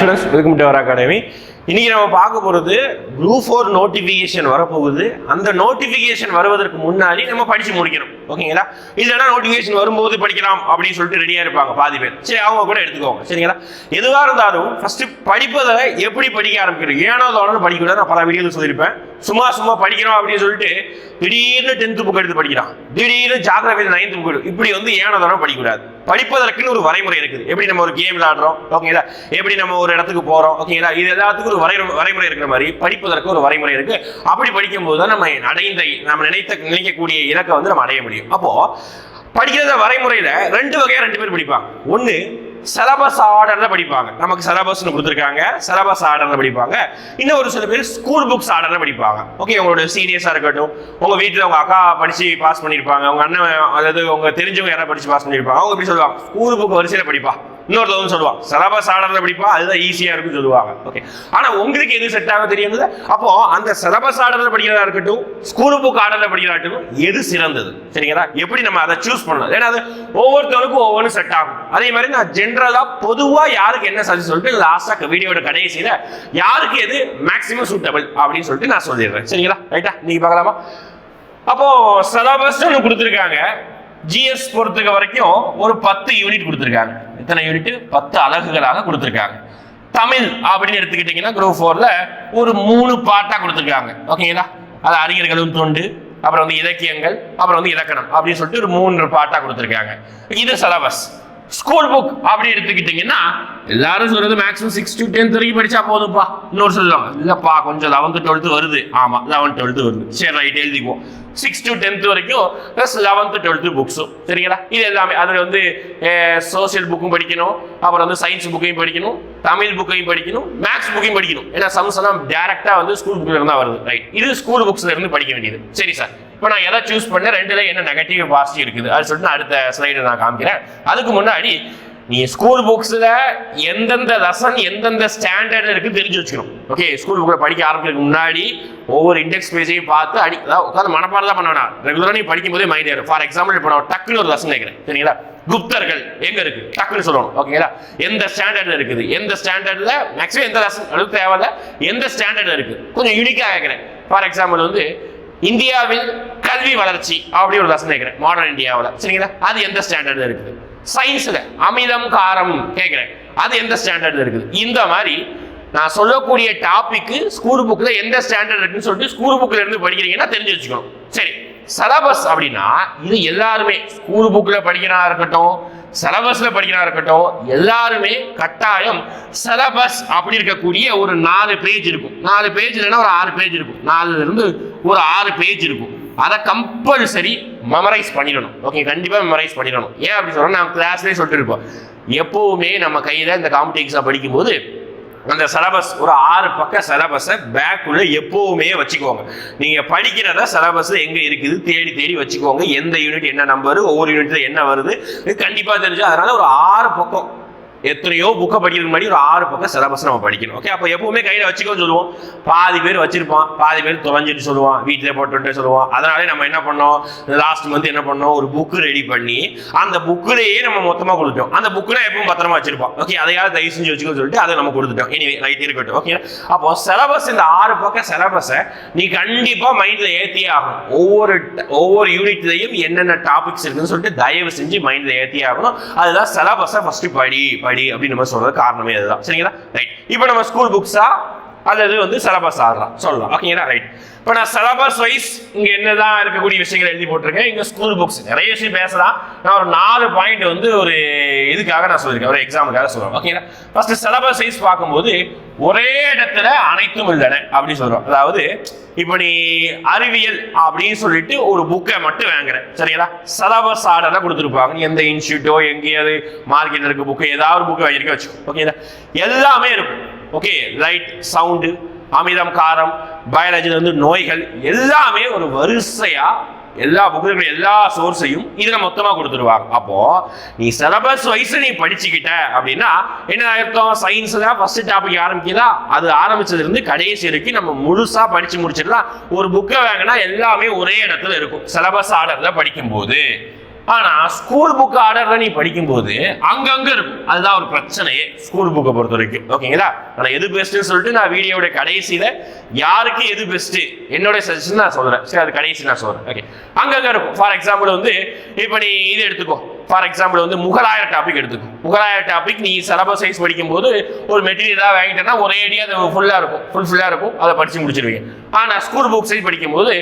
Insurance welcome to our academy இன்னைக்கு நம்ம பார்க்க போகிறது குரூப் ஃபோர் நோட்டிஃபிகேஷன் வரப்போகுது. அந்த நோட்டிஃபிகேஷன் வருவதற்கு முன்னாடி நம்ம படித்து முடிக்கணும். ஓகேங்களா? இல்லைன்னா நோட்டிஃபிகேஷன் வரும்போது படிக்கலாம் அப்படின்னு சொல்லிட்டு ரெடியாக இருப்பாங்க பாதி பேர். சரி அவங்க கூட எடுத்துக்கோங்க. சரிங்களா? எதுவாக இருந்தாலும் ஃபஸ்ட்டு படிப்பதை எப்படி படிக்க ஆரம்பிக்கணும்? ஏனோ தோணும் படிக்கக்கூடாது. நான் பல வீடியோவில் சொல்லியிருப்பேன். சும்மா சும்மா படிக்கிறோம் அப்படின்னு சொல்லிட்டு திடீர்னு டென்த்து புக் எடுத்து படிக்கிறான் திடீர்னு ஜாகிரபி நைன்த் புக் இப்படி வந்து ஏனோ தோணும் படிக்கக்கூடாது. படிப்பதற்குன்னு ஒரு வரைமுறை இருக்குது. எப்படி நம்ம ஒரு கேம் விளையாடுறோம்? ஓகேங்களா? எப்படி நம்ம ஒரு இடத்துக்கு போகிறோம் ஓகேங்களா? இது எல்லாத்துக்கும் ஒரு வரை வரைமுறை இருக்கிற மாதிரி படிப்பதற்கு ஒரு வரைமுறை இருக்கு. அப்படி படிக்கும்போது தான் நம்ம அடைந்த நம்ம நினைத்த நினைக்கக்கூடிய இலக்கை வந்து நம்ம அடைய முடியும். அப்போ படிக்கிறத வரைமுறையில ரெண்டு வகையா ரெண்டு பேர் படிப்பாங்க. ஒண்ணு சிலபஸ் ஆர்டர்ல படிப்பாங்க. நமக்கு சிலபஸ்னு கொடுத்துருக்காங்க. சிலபஸ் ஆர்டர்ல படிப்பாங்க. இன்னும் ஒரு சில பேர் ஸ்கூல் புக்ஸ் ஆர்டர்ல படிப்பாங்க. ஓகே உங்களோட சீனியர்ஸா இருக்கட்டும் உங்க வீட்டுல உங்க அக்கா படிச்சு பாஸ் பண்ணிருப்பாங்க உங்க அண்ணன் அதாவது உங்க தெரிஞ்சவங்க யாராவது படிச்சு பாஸ் பண்ணிருப்பாங்க அவங்க எப்படி சொல்லுவாங்க? ஸ்கூல் புக் வரிசையில படிப்பா. இன்னொருத்தவங்க சொல்லுவாங்க சிலபஸ் ஆர்டர்ல படிப்பா அதுதான் ஈஸியா இருக்கும் சொல்லுவாங்க. ஓகே ஆனா உங்களுக்கு எது செட் ஆக தெரியுது அப்போ அந்த சிலபஸ் ஆர்டர்ல படிக்கிறதா இருக்கட்டும் ஸ்கூல் புக் ஆர்டர்ல படிக்கிறதாகட்டும் எது சிறந்தது? சரிங்களா? எப்படி நம்ம அதை சூஸ் பண்ணலாம்? ஏன்னா அது ஒவ்வொருத்தருக்கும் ஒவ்வொன்றும் செட் ஆகும். அதே மாதிரி நான் ஜென்ரலா பொதுவா யாருக்கு என்ன சஜஸ்ட் சொல்லிட்டு லாஸ்டாக வீடியோட கடைசியில யாருக்கு எது மேக்ஸிமம் சூட்டபிள் அப்படின்னு சொல்லிட்டு நான் சொல்லிடுறேன். சரிங்களா? ரைட்டா நீங்க பார்க்கலாமா? அப்போ சிலபஸ் ஒன்று கொடுத்துருக்காங்க. ஜிஎஸ் பொறுத்துக்க வரைக்கும் ஒரு பத்து யூனிட் கொடுத்துருக்காங்க. எத்தனை யூனிட் பத்து அலகுகளாக கொடுத்துருக்காங்க. தமிழ் அப்படின்னு எடுத்துக்கிட்டிங்கன்னா குரூப் ஃபோர்ல ஒரு மூணு பாட்டா கொடுத்துருக்காங்க. ஓகேங்களா அது அறிஞர்களும் தொண்டு அப்புறம் வந்து இலக்கியங்கள் அப்புறம் வந்து இலக்கணம் அப்படின்னு சொல்லிட்டு ஒரு மூன்று பாட்டா கொடுத்துருக்காங்க. இது சிலபஸ் ஸ்கூல் புக் அப்படி எடுத்துக்கிட்டீங்கன்னா எல்லாரும் சொல்றது மேக்ஸிமம் சிக்ஸ் டு டென்த் வரைக்கும் படிச்சா போதும்ப்பா. இன்னொரு சொல்லுவாங்க இல்லப்பா கொஞ்சம் லெவன்த்து டுவெல்த்து வருது. ஆமா லெவன்த் டுவெல்த்து வருது. சரி ரைட் எழுதிக்குவோம். சிக்ஸ் டு டென்த் வரைக்கும் ப்ளஸ் லெவன்த்து டுவெல்த்து புக்ஸும் சரிங்களா? இது எல்லாமே. அதில் வந்து சோசியல் புக்கும் படிக்கணும். அப்புறம் வந்து சயின்ஸ் புக்கையும் படிக்கணும். தமிழ் புக்கையும் படிக்கணும். மேக்ஸ் புக்கையும் படிக்கணும். ஏன்னா சம்ஸ் எல்லாம் டேரெக்டாக வந்து ஸ்கூல் புக்கில் இருந்தால் வருது. ரைட் இது ஸ்கூல் புக்ஸில் இருந்து படிக்க வேண்டியது. சரி சார் இப்போ நான் எதை சூஸ் பண்ணேன்? ரெண்டுல என்ன நெகட்டிவ் பாசிட்டிவ் இருக்குது? அது சொல்லிட்டு நான் அடுத்த ஸ்லைடு நான் காமிக்கிறேன். அதுக்கு முன்னாடி நீ ஸ்கூல் புக்ஸில் எந்தெந்த லெசன் எந்தெந்த ஸ்டாண்டர்ட் இருக்கு தெரிஞ்சு வச்சுக்கணும். ஓகே ஸ்கூல் புக்கில் படிக்க ஆரம்பிக்கிறதுக்கு முன்னாடி ஒவ்வொரு இண்டெக்ஸ் பேஜையும் பார்த்து அடி அதாவது உட்காந்து மனப்பாடம் தான் பண்ண வேணாம். ரெகுலராக நீ படிக்கும் போதே மைண்ட் ஏறும் ஃபார் எக்ஸாம்பிள் இப்போ நான் டக்குன்னு ஒரு லெசன் கேட்குறேன். சரிங்களா? குப்தர்கள் எங்க இருக்கு? டக்குன்னு சொல்லணும். ஓகேங்களா எந்த ஸ்டாண்டர்ட்ல இருக்குது? எந்த ஸ்டாண்டர்ட்ல மேக்ஸிமம் எந்த லெசன் அளவுக்கு தேவையில்ல. எந்த ஸ்டாண்டர்ட்ல இருக்குது கொஞ்சம் யூனிக்காக கேட்குறேன். ஃபார் எக்ஸாம்பிள் வந்து இந்தியாவில் கல்வி வளர்ச்சி அப்படி ஒரு லெசன் கேட்குறேன். மாடர்ன் இந்தியாவில். சரிங்களா? அது எந்த ஸ்டாண்டர்ட்ல இருக்குது? சயின்ஸில் அமிதம் காரம் கேட்குறேன். அது எந்த ஸ்டாண்டர்ட் இருக்குது? இந்த மாதிரி நான் சொல்லக்கூடிய டாபிக்கு ஸ்கூல் புக்கில் எந்த ஸ்டாண்டர்ட் இருக்குன்னு சொல்லிட்டு ஸ்கூல் புக்கில் இருந்து படிக்கிறீங்கன்னா தெரிஞ்சு வச்சுக்கணும். சரி. சிலபஸ் அப்படின்னா இது எல்லாருமே ஸ்கூல் புக்கில் படிக்கிறதா இருக்கட்டும் சிலபஸில் படிக்கிறதா இருக்கட்டும் எல்லாருமே கட்டாயம் சிலபஸ் அப்படி இருக்கக்கூடிய ஒரு நாலு பேஜ் இருக்கும். நாலு பேஜ் இல்லைன்னா ஒரு ஆறு பேஜ் இருக்கும். நாலுல இருந்து ஒரு ஆறு பேஜ் இருக்கும். அதை கம்பல்சரி மெமரைஸ் பண்ணிடணும். ஓகே கண்டிப்பாக மெமரைஸ் பண்ணிடணும். ஏன் அப்படி சொல்றேன் நான் கிளாஸ்லேயே சொல்லிட்டு இருப்போம். எப்போவுமே நம்ம கையில் இந்த காம்படிட்டிவ் எக்ஸாம் படிக்கும்போது அந்த சிலபஸ் ஒரு ஆறு பக்க சிலபஸை பேக்குள்ள எப்போவுமே வச்சுக்கோங்க. நீங்கள் படிக்கிறத சிலபஸ் எங்கே இருக்குது தேடி தேடி வச்சுக்கோங்க. எந்த யூனிட் என்ன நம்பரு ஒவ்வொரு யூனிட்டில் என்ன வருது இது தெரிஞ்சு அதனால ஒரு ஆறு பக்கம் எத்தனையோ புக்கை படிக்கிறதுக்கு முன்னாடி ஒரு ஆறு பக்கம் சிலபஸ் நம்ம படிக்கணும். ஓகே அப்போ எப்பவுமே கையில் வச்சுக்கோன்னு சொல்லுவோம். பாதி பேர் வச்சிருப்பான். பாதி பேர் தொலைஞ்சிட்டு சொல்லுவான். வீட்டிலே போட்டுட்டு சொல்லுவான். அதனாலே நம்ம என்ன பண்ணோம்? லாஸ்ட் மந்த் என்ன பண்ணோம்? ஒரு புக்கு ரெடி பண்ணி அந்த புக்கிலேயே நம்ம மொத்தமாக கொடுத்துட்டோம். அந்த புக்கில் எப்பவும் பத்திரமா வச்சிருப்போம் ஓகே அதையாவது தயவு செஞ்சு வச்சுக்கோன்னு சொல்லிட்டு அதை நம்ம கொடுத்துட்டோம். இனி ரைட் இருக்கட்டும். ஓகே அப்போ சிலபஸ் இந்த ஆறு பக்கம் சிலபஸை நீ கண்டிப்பாக மைண்டில் ஏற்றியே ஆகணும். ஒவ்வொரு ஒவ்வொரு யூனிட்லையும் என்னென்ன டாபிக்ஸ் இருக்குன்னு சொல்லிட்டு தயவு செஞ்சு மைண்டில் ஏற்றியே ஆகணும். அதுதான் சிலபஸை ஃபஸ்ட்டு படி. படி அப்படின்னு நம்ம சொல்றது காரணமே அதுதான். சரிங்களா? ரைட் இப்போ நம்ம ஸ்கூல் புக்ஸா அல்லது வந்து சிலபஸ் ஆடுறான் சொல்லலாம். ஓகேங்களா ரைட் இப்போ நான் சிலபஸ் வைஸ் இங்கே என்னதான் இருக்கக்கூடிய விஷயங்கள் எழுதி போட்டிருக்கேன். இங்கே ஸ்கூல் புக்ஸ் நிறைய விஷயம் பேசலாம். நான் ஒரு நாலு பாயிண்ட் வந்து ஒரு இதுக்காக நான் சொல்லியிருக்கேன். ஒரு எக்ஸாமுக்காக சொல்லுவேன் ஓகேங்களா ஃபர்ஸ்ட் சிலபஸ் வைஸ் பார்க்கும்போது ஒரே இடத்துல அனைத்தும் இல்லைன அப்படின்னு சொல்றோம். அதாவது இப்போ நீ அறிவியல் அப்படின்னு சொல்லிட்டு ஒரு புக்கை மட்டும் வாங்குறேன் சரிங்களா? சிலபஸ் ஆர்டர்ல கொடுத்துருப்பாங்க. நீ எந்த இன்ஸ்டியூட்டோ எங்கேயாவது மார்க்கெட்டில் இருக்க புக்கு ஏதாவது ஒரு புக்கு வாங்கியிருக்க வச்சுக்கோ. ஓகேங்களா எல்லாமே இருக்கும். ஓகே லைட் சவுண்டு அமிதம் காரம் பயாலஜியில் வந்து நோய்கள் எல்லாமே ஒரு வரிசையாக எல்லா புக்குகளும் எல்லா சோர்ஸையும் இதில் மொத்தமாக கொடுத்துருவாங்க அப்போ நீ சிலபஸ் வைஸ் நீ படிச்சுக்கிட்ட அப்படின்னா என்ன அர்த்தம்? சயின்ஸ் தான் ஃபர்ஸ்ட் டாபிக் ஆரம்பிக்குதா? அது ஆரம்பிச்சதுலேருந்து கடைசி வரைக்கும் நம்ம முழுசாக படிச்சு முடிச்சிடலாம். ஒரு புக்கை வாங்கினா எல்லாமே ஒரே இடத்துல இருக்கும். சிலபஸ் ஆர்டரில் படிக்கும்போது. ஆனா ஸ்கூல் புக் ஆர்டர்ல நீ படிக்கும்போது அங்கங்க இருக்கும். அதுதான் ஒரு பிரச்சனையே ஸ்கூல் புக்கை பொறுத்த வரைக்கும் ஓகேங்களா? நான் எது பெஸ்ட்னு சொல்லிட்டு நான் வீடியோட கடைசியில யாருக்கு எது பெஸ்ட் என்னோட சஜஷன் நான் சொல்றேன். சரி அது கடைசி நான் சொல்றேன். ஓகே அங்கங்க இருக்கும். ஃபார் எக்ஸாம்பிள் வந்து இப்போ நீ இது எடுத்துக்கோ. ஃபார் எக்ஸாம்பிள் வந்து முகலாயர் டாபிக் எடுத்துக்கும் முகலாயர் டாபிக் நீ சிலபஸ் சைஸ் படிக்கும்போது ஒரு மெட்டீரியலாக வாங்கிட்டேன்னா ஒரே அடியாக அது ஃபுல்லாக இருக்கும். ஃபுல் ஃபுல்லாக இருக்கும். அதை படித்து முடிச்சிருவீங்க. ஆனால் ஸ்கூல் புக் சைஸ் படிக்கும்போது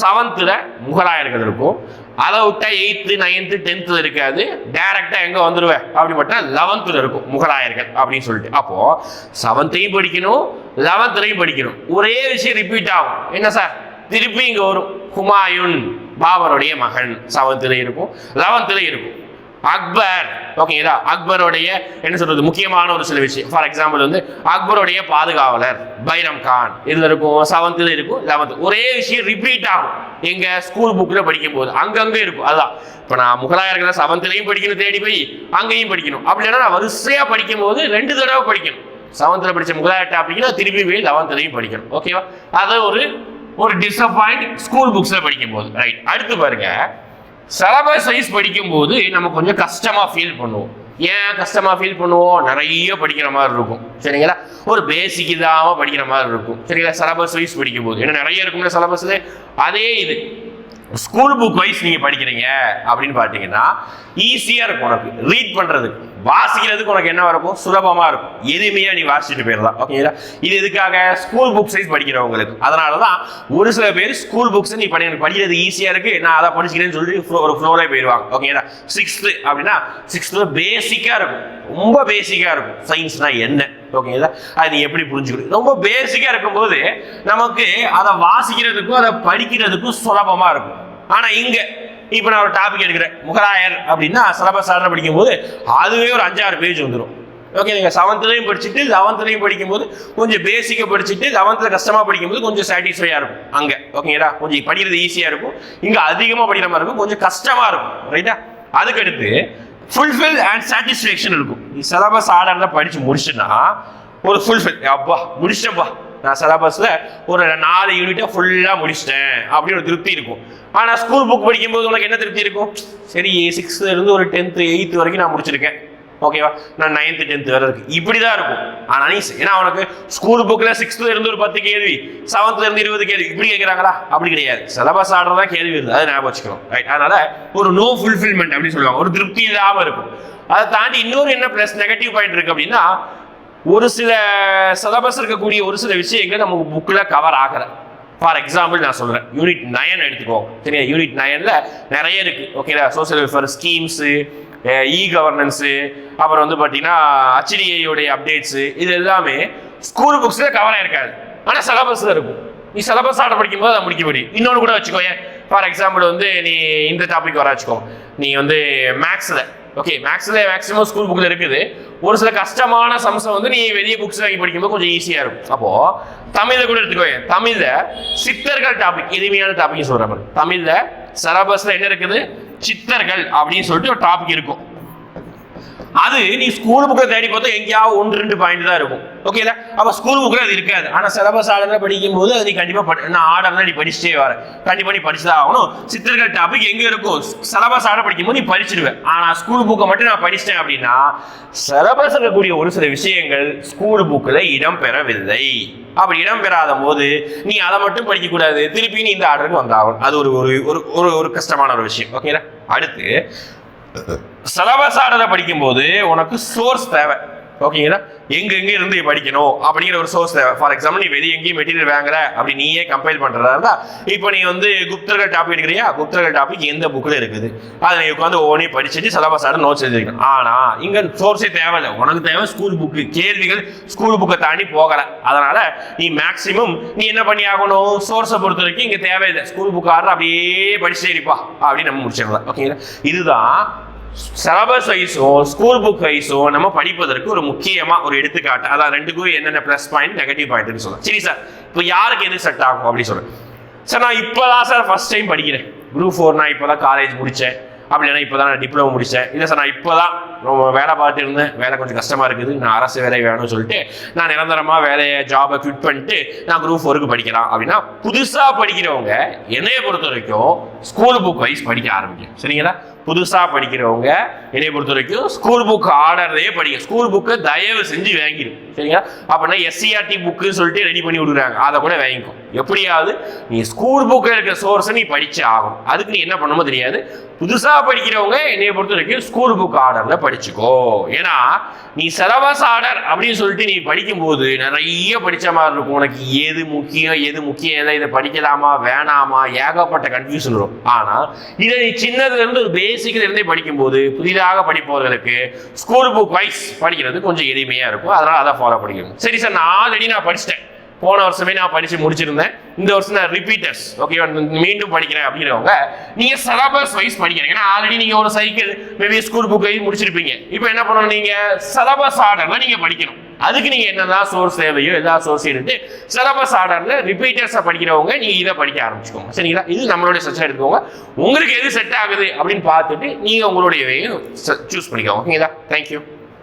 செவன்த்தில் முகலாயர்கள் இருக்கும். அதை விட்டா எயித்து நைன்த்து டென்த்து இருக்காது. டேரெக்டாக எங்கே வந்துடுவேன் அப்படிப்பட்ட லெவன்த்தில் இருக்கும் முகலாயர்கள் அப்படின்னு சொல்லிட்டு. அப்போது செவன்த்தையும் படிக்கணும் லெவன்த்துலையும் படிக்கணும். ஒரே விஷயம் ரிப்பீட் ஆகும். என்ன சார் திருப்பி இங்கே வரும். ஹுமாயூன் பாபருடைய மகன் செவன்த்தில் இருக்கும். லெவன்த்தில் இருக்கும். அக்பர். ஓகேங்களா அக்பருடைய என்ன சொல்றது முக்கியமான ஒரு சில விஷயம். ஃபார் எக்ஸாம்பிள் வந்து அக்பருடைய பாதுகாவலர் பைரம் கான். இதுல இருக்கும் செவன்த்தில் இருக்கும் லெவன்த் ஒரே விஷயம் ரிப்பீட் ஆகும். எங்க ஸ்கூல் புக்ல படிக்கும் போது அங்கங்க இருக்கும். அதான் இப்போ நான் முகலாயர்களை செவன்த்லையும் படிக்கணும் தேடி போய் அங்கேயும் படிக்கணும். அப்படி இல்லைன்னா நான் வரிசையா படிக்கும் போது ரெண்டு தடவை படிக்கணும். செவன்த்தில் படிச்ச முகலாயர் டாபிக்னா திருப்பி போய் லெவன்த்லையும் படிக்கணும். ஓகேவா அதை ஒரு ஒரு டிசப்பாயிண்ட் ஸ்கூல் புக்ஸ்ல படிக்கும் போது ரைட் அடுத்து பாருங்க. சிலபஸ் வைஸ் படிக்கும்போது நம்ம கொஞ்சம் கஷ்டமாக ஃபீல் பண்ணுவோம். ஏன் கஷ்டமாக ஃபீல் பண்ணுவோம்? நிறைய படிக்கிற மாதிரி இருக்கும். சரிங்களா? ஒரு பேசிக் இல்லாம படிக்கிற மாதிரி இருக்கும். சரிங்களா? சிலபஸ் வைஸ் படிக்கும்போது. ஏன்னா நிறைய இருக்கும்ல சிலபஸில் அதே இது. ஸ்கூல் புக் வைஸ் நீங்கள் படிக்கிறீங்க அப்படின்னு பார்த்தீங்கன்னா ஈஸியாக இருக்கும் உனக்கு ரீட் பண்ணுறதுக்கு வாசிக்கிறதுக்கு உனக்கு என்ன இருக்கும் சுலபமா இருக்கும். எளிமையா நீ வாசிச்சுட்டு போயிடலாம். ஓகேங்களா இது எதுக்காக? ஸ்கூல் புக் சைஸ் படிக்கிறவங்களுக்கு. அதனால தான் ஒரு சில பேர் ஸ்கூல் புக்ஸ் நீ படி படிக்கிறது ஈஸியா இருக்கு. நான் அதை படிச்சுக்கிறேன்னு சொல்லி ஒரு ஃப்ளோரே போயிடுவாங்க. ஓகேங்களா சிக்ஸ்த்து அப்படின்னா சிக்ஸ்த்து பேசிக்கா இருக்கும். ரொம்ப பேசிக்கா இருக்கும். சயின்ஸ்னா என்ன? ஓகேங்களா அது நீ எப்படி புரிஞ்சுக்கணும்? ரொம்ப பேசிக்கா இருக்கும்போது நமக்கு அதை வாசிக்கிறதுக்கும் அதை படிக்கிறதுக்கும் சுலபமா இருக்கும். ஆனா இங்க இப்போ நான் ஒரு டாபிக் எடுக்கிறேன். முகலாயர் அப்படின்னா சிலபஸ் ஆர்டர் படிக்கும்போது அதுவே ஒரு அஞ்சாறு பேஜ் வந்துடும் ஓகே நீங்கள் செவன்த்லையும் படிச்சுட்டு லெவன்த்துலேயும் படிக்கும்போது கொஞ்சம் பேசிக்கை படிச்சுட்டு லெவன்த்தில் கஷ்டமாக படிக்கும்போது கொஞ்சம் சாட்டிஸ்ஃபையாக இருக்கும். அங்கே ஓகேங்களா கொஞ்சம் படிக்கிறது ஈஸியாக இருக்கும். இங்கே அதிகமாக படிக்கிற மாதிரி இருக்கும் கொஞ்சம் கஷ்டமாக இருக்கும். ரைட்டா அதுக்கடுத்து ஃபுல்ஃபில் அண்ட் சாட்டிஸ்ஃபேக்ஷன் இருக்கும். நீ சிலபஸ் ஆர்டரில் படித்து முடிச்சுன்னா ஒரு ஃபுல்ஃபில் அப்பா முடிச்சப்பா நான் சிலபஸில் ஒரு நாலு யூனிட்டை ஃபுல்லாக முடிச்சிட்டேன். அப்படின்னு ஒரு திருப்தி இருக்கும். ஆனால் ஸ்கூல் புக் படிக்கும்போது உனக்கு என்ன திருப்தி இருக்கும்? சரி சிக்ஸ்த்துல இருந்து ஒரு டென்த்து எயித்து வரைக்கும் நான் முடிச்சிருக்கேன். ஓகேவா நான் நைன்த்து டென்த்து வரை இருக்கு. இப்படி தான் இருக்கும். ஆனால் நீ ஏன்னா உனக்கு ஸ்கூல் புக்கில் சிக்ஸ்த்துல இருந்து ஒரு பத்து கேள்வி செவன்த்ல இருந்து இருபது கேள்வி இப்படி கேட்குறாங்களா? அப்படி கிடையாது. சிலபஸ் ஆர்டர் தான் கேள்வி வருது. அதை ஞாபகம் வச்சுக்கணும். ரைட் அதனால ஒரு நோ ஃபுல்ஃபில்மெண்ட் அப்படின்னு சொல்லுவாங்க. ஒரு திருப்தி இல்லாமல் இருக்கும். அதை தாண்டி இன்னொரு என்ன ப்ளஸ் நெகட்டிவ் பாயிண்ட் இருக்கு அப்படின்னா ஒரு சில சிலபஸ் இருக்கக்கூடிய ஒரு சில விஷயங்கள் நமக்கு புக்கில் கவர் ஆகலை. ஃபார் எக்ஸாம்பிள் நான் சொல்கிறேன் யூனிட் நயன் எடுத்துக்கோ. சரியா? யூனிட் நயனில் நிறைய இருக்குது ஓகேங்களா social welfare schemes e governance அப்புறம் வந்து பார்த்தீங்கன்னா ஹச்டிஐயோடைய அப்டேட்ஸு இது எல்லாமே ஸ்கூல் புக்ஸில் கவர் ஆயிருக்காது. ஆனால் சிலபஸில் இருக்கும். நீ சிலபஸ் ஆர்டர் படிக்கும்போது அதை முடிக்க முடியும். இன்னொன்று கூட வச்சுக்கோ ஏன் ஃபார் எக்ஸாம்பிள் வந்து நீ இந்த டாபிக் வர வச்சுக்கோ. நீ வந்து மேக்ஸில் ஓகே மேக்ஸில் மேக்ஸிமம் ஸ்கூல் புக்கில் இருக்குது. ஒரு சில கஷ்டமான சம்சம் வந்து நீ வெளியே புக்ஸ் வாங்கி படிக்கும்போது கொஞ்சம் ஈஸியாக இருக்கும். அப்போ தமிழில் கூட எடுத்துக்கோ தமிழில் சித்தர்கள் டாபிக் எளிமையான டாபிக் சொல்கிறேன் தமிழில் தமிழ்ல சிலபஸில் என்ன இருக்குது? சித்தர்கள் அப்படின்னு சொல்லிட்டு ஒரு டாபிக் இருக்கும். அது நீ ஸ்கூல் புக்கை தேடி பார்த்தா எங்கேயாவது ஒன்று ரெண்டு பாயிண்ட் தான் இருக்கும். ஓகேல அப்போ ஸ்கூல் புக்கில் அது இருக்காது. ஆனால் சிலபஸ் ஆர்டரில் படிக்கும் போது அது நீ கண்டிப்பாக படி நான் ஆர்டர்லாம் நீ படிச்சுட்டே வர. கண்டிப்பாக நீ படிச்சுதான் ஆகணும். சித்திரங்கள் டாபிக் எங்கே இருக்கும்? சிலபஸ் ஆர்டர் படிக்கும்போது நீ படிச்சிடுவேன் ஆனால் ஸ்கூல் புக்கை மட்டும் நான் படிச்சிட்டேன் அப்படின்னா சிலபஸ் இருக்கக்கூடிய ஒரு சில விஷயங்கள் ஸ்கூல் புக்கில் இடம் பெறவில்லை அப்படி இடம் பெறாத போது நீ அதை மட்டும் படிக்கக்கூடாது. திருப்பி நீ இந்த ஆர்டருக்கு வந்தாகணும். அது ஒரு ஒரு ஒரு ஒரு ஒரு கஷ்டமான ஒரு விஷயம். ஓகேங்களா அடுத்து சிலபஸ் ஆர்டரை படிக்கும்போது உனக்கு சோர்ஸ் தேவை. ஓகேங்களா எங்க எங்க இருந்து படிக்கணும் அப்படிங்கிற ஒரு சோர்ஸ் தேவை. ஃபார் எக்ஸாம்பிள் நீ வெளியே எங்கேயும் மெட்டீரியல் வாங்குற அப்படி நீயே கம்பைல் பண்றதா இருந்தா இப்போ நீ வந்து குப்தர்கள் டாபிக் எடுக்கிறியா? குப்தர்கள் டாபிக் எந்த புக்கில் இருக்குது? அதை நீ உட்காந்து ஒவ்வொன்றையும் படிச்சுட்டு சிலபஸ் ஆட நோட்ஸ் எழுதிக்கணும். ஆனா இங்க சோர்ஸே தேவையில்லை உனக்கு தேவை ஸ்கூல் புக்கு கேள்விகள் ஸ்கூல் புக்கை தாண்டி போகல. அதனால நீ மேக்சிமம் நீ என்ன பண்ணி ஆகணும்? சோர்ஸை பொறுத்த வரைக்கும் இங்க தேவையில்லை. ஸ்கூல் புக் ஆடுற அப்படியே படிச்சுட்டே இருப்பா. அப்படின்னு நம்ம முடிச்சிடலாம். ஓகேங்களா இதுதான் சிலபஸ் வைஸும் ஸ்கூல் புக் வைஸும் நம்ம படிப்பதற்கு ஒரு முக்கியமா ஒரு எடுத்துக்காட்டு. அதான் ரெண்டுக்கும் என்னென்ன ப்ளஸ் பாயிண்ட் நெகட்டிவ் பாயிண்ட்னு சொல்லலாம் சரி சார் இப்போ யாருக்கு எது செட் ஆகும் அப்படின்னு சொல்றேன். சார் நான் இப்போதான் சார் ஃபர்ஸ்ட் டைம் படிக்கிறேன். குரூப் ஃபோர் நான் இப்போ தான் காலேஜ் முடித்தேன் அப்படி இல்லைன்னா இப்போ தான் நான் டிப்ளமோ முடித்தேன் இல்லை சார் நான் இப்போ தான் வேலை பார்த்துட்டு இருந்தேன். வேலை கொஞ்சம் கஷ்டமாக இருக்குது. நான் அரசு வேலை வேணும்னு சொல்லிட்டு நான் நிரந்தரமாக வேலையை ஜாபை குவிட் பண்ணிட்டு நான் குரூப் ஃபோருக்கு படிக்கலாம் அப்படின்னா புதுசாக படிக்கிறவங்க என்னைய பொறுத்த வரைக்கும் ஸ்கூல் புக் வைஸ் படிக்க ஆரம்பிக்கும் சரிங்களா? புதுசாக படிக்கிறவங்க என்னை பொறுத்த வரைக்கும் ஸ்கூல் புக் ஆர்டர்லேயே படிக்க ஸ்கூல் புக்கை தயவு செஞ்சு வாங்கிடும் சரிங்களா? அப்படின்னா எஸ்சிஆர்டி புக்குன்னு சொல்லிட்டு ரெடி பண்ணி விடுறாங்க அதை கூட வாங்கிக்கோ. எப்படியாவது நீ ஸ்கூல் புக்கில் இருக்கிற சோர்ஸை நீ படிச்சு ஆகும் அதுக்கு நீ என்ன பண்ணுமோ தெரியாது. புதுசாக படிக்கிறவங்க என்னைய பொறுத்த வரைக்கும் ஸ்கூல் புக் ஆர்டரில் படிச்சுக்கோ. ஏன்னா நீ சிலபஸ் ஆர்டர் அப்படின்னு சொல்லிட்டு நீ படிக்கும்போது நிறைய படித்த மாதிரி இருக்கும். உனக்கு எது முக்கியம் எது முக்கியம் எதை இதை படிக்கலாமா வேணாமா ஏகப்பட்ட கன்ஃபியூஷன் வரும். ஆனால் இதை நீ சின்னதுலேருந்து ஒரு பேசிக்கிலேருந்தே படிக்கும்போது புதிதாக படிப்பவர்களுக்கு ஸ்கூல் புக் வைஸ் படிக்கிறது கொஞ்சம் எளிமையாக இருக்கும். அதனால் அதை ஃபாலோ பண்ணிக்கணும். சரி சார் நான் ஆல்ரெடி நான் படிச்சிட்டேன். போன வருஷமே நான் படித்து முடிச்சிருந்தேன். இந்த வருஷம் நான் ரிப்பீட்டர்ஸ் ஓகே மீண்டும் படிக்கிறேன் அப்படிங்கிறவங்க நீங்கள் சிலபஸ் வைஸ் படிக்கிறீங்க. ஏன்னா ஆல்ரெடி நீங்கள் ஒரு சைக்கிள் மேபி ஸ்கூல் புக் முடிச்சிருப்பீங்க. இப்போ என்ன பண்ணணும் நீங்கள் சிலபஸ் ஆர்டரில் நீங்கள் படிக்கணும். அதுக்கு நீங்கள் என்னதான் சோர்ஸ் தேவையோ எல்லா சோர்ஸ் எடுத்து சிலபஸ் ஆர்டரில் ரிப்பீட்டர்ஸை படிக்கிறவங்க நீங்கள் இதை படிக்க ஆரம்பிச்சுக்கோங்க. சரிங்களா? இது நம்மளுடைய செக்ஷன் எடுத்துக்கோங்க. உங்களுக்கு எது செட் ஆகுது அப்படின்னு பார்த்துட்டு நீங்கள் உங்களுடைய சூஸ் பண்ணிக்கோங்க. ஓகேங்களா? தேங்க்யூ